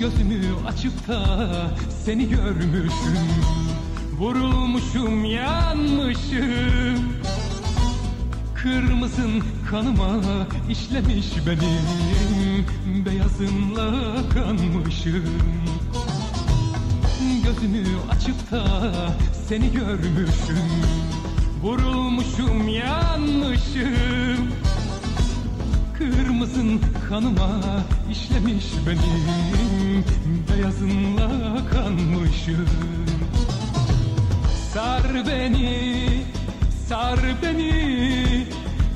Gözümü açıp da seni görmüşüm. Vurulmuşum yanmışım. Kırmızın kanıma işlemiş benim Beyazınla kanmışım. Gözümü açıp da seni görmüşüm. Vurulmuşum yanmışım kanıma işlemiş benim Beyazınla kanmışım. Sar beni, sar beni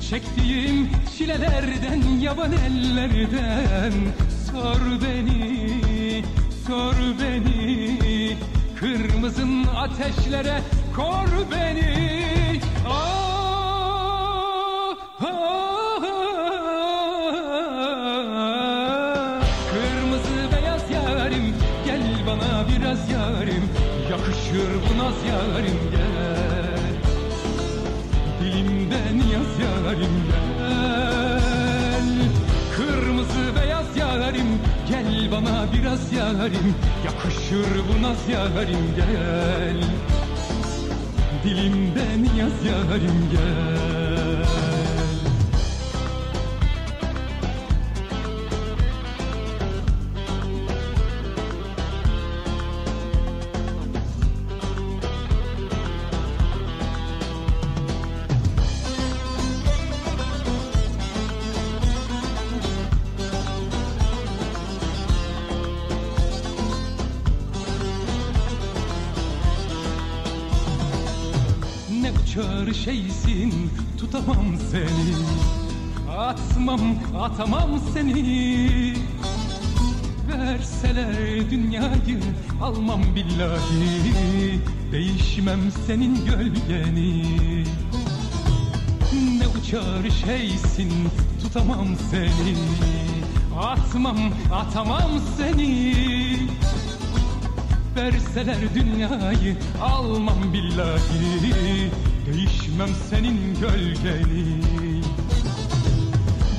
Çektiğim çilelerden, yaban ellerden. Sor beni, sor beni Kırmızın ateşlere kor beni. Ah, ah, biraz yarim Yakışır bu naz yarim gel. Dilimden yaz yarim gel. Kırmızı beyaz yarim Gel bana biraz yarim Yakışır bu naz yarim gel. Dilimden yaz yarim gel Uçar şeysin tutamam seni. Atmam atamam seni. Verseler dünyayı almam billahi. Değişmem senin gölgeni. Ne uçar şeysin tutamam seni. Atmam atamam seni Verseler dünyayı almam billahi Değişmem senin gölgeni.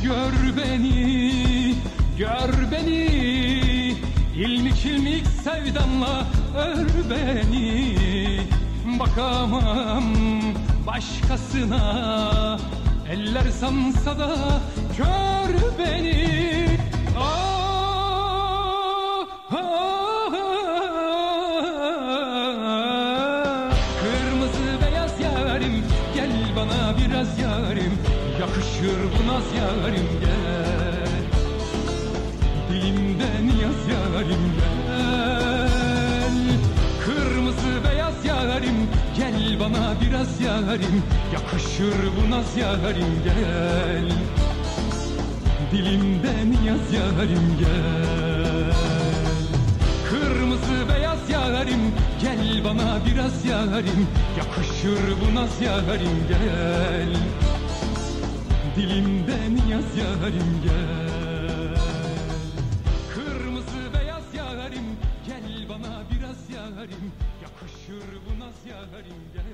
Gör beni, gör beni İlmik ilmik sevdamla ör beni. Bakamam başkasına Eller sansa da kör beni. Ah, bana biraz yarim Yakışır bu naz yarim gel. Dilimden yaz yarim gel. Kırmızı beyaz yarim Gel bana biraz yarim Yakışır bu naz yarim gel. Dilimden yaz yarim gel Bana biraz yarim Yakışır bu naz yarim gel. Dilimden yaz yarim gel. Kırmızı beyaz yarim Gel bana biraz yarim Yakışır bu naz yarim gel